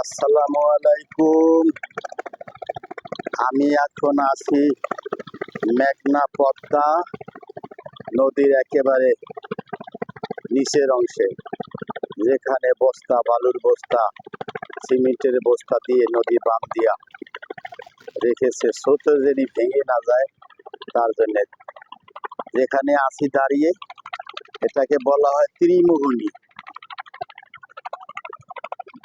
আসসালামু আলাইকুম। আমি এখন আছি মেঘনা পদ্মা নদীর একেবারে নিচের অংশে, যেখানে বস্তা, বালুর বস্তা, সিমেন্টের বস্তা দিয়ে নদী বাম দিয়া রেখেছে। স্রোত যেন ভেঙে না যায়, তার জন্য। যেখানে আছি দাঁড়িয়ে, এটাকে বলা হয় ত্রিমোহনী।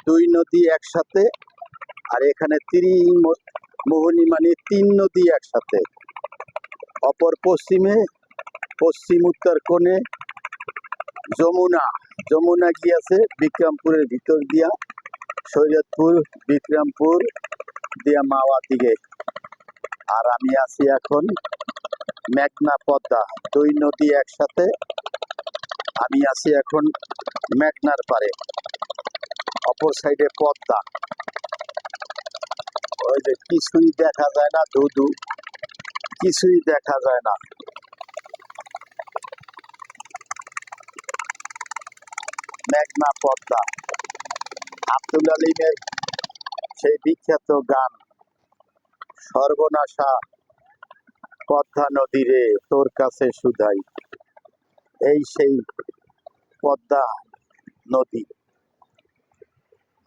দুই নদী একসাথে আর এখানে ত্রিমোহনী মানে তিন নদী একসাথে। অপর পশ্চিমে, পশ্চিম উত্তর কোণে যমুনা। যমুনা গিয়েছে বিক্রমপুরের ভিতর দিয়া। শরীয়তপুর বিক্রমপুর দিয়া মাওয়া দিকে। আর আমি আছি এখন মেঘনা পদ্মা। দুই নদী একসাথে। আমি আছি এখন মেঘনার পারে অপর সাইডে পদ্মা। ওই যে কিছুই দেখা যায় না, ধুধু। কিছুই দেখা যায় না। মেঘনা পদ্মা। আব্দুল আলিমের সেই বিখ্যাত গান, সর্বনাশা পদ্মা নদীরে তোর কাছে সুধাই এই সেই পদ্মা নদী।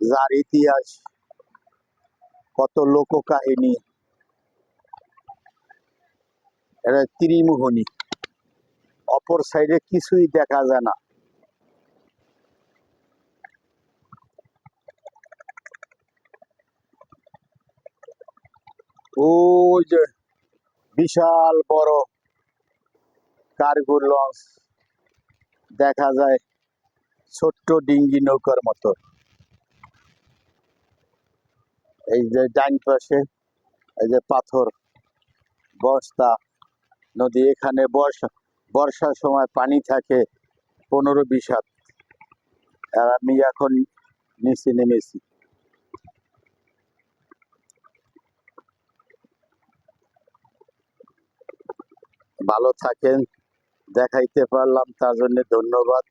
যার ইতিহাস, কত লোক কাহিনী এটা ত্রিমোহনী। অপর সাইডে কিছুই দেখা যায় না। ওই যে বিশাল বড় কার্গো লঞ্চ দেখা যায় ছোট্ট ডিঙ্গি নৌকার মতো। এই যে ডান পাশে, এই যে পাথর, বস্তা, নদী, এখানে বর্ষা, বর্ষার সময় পানি থাকে পনেরো বিশ হাত। আর আমি এখন নিচে নেমেছি। ভালো থাকেন, দেখাইতে পারলাম, তার জন্য ধন্যবাদ।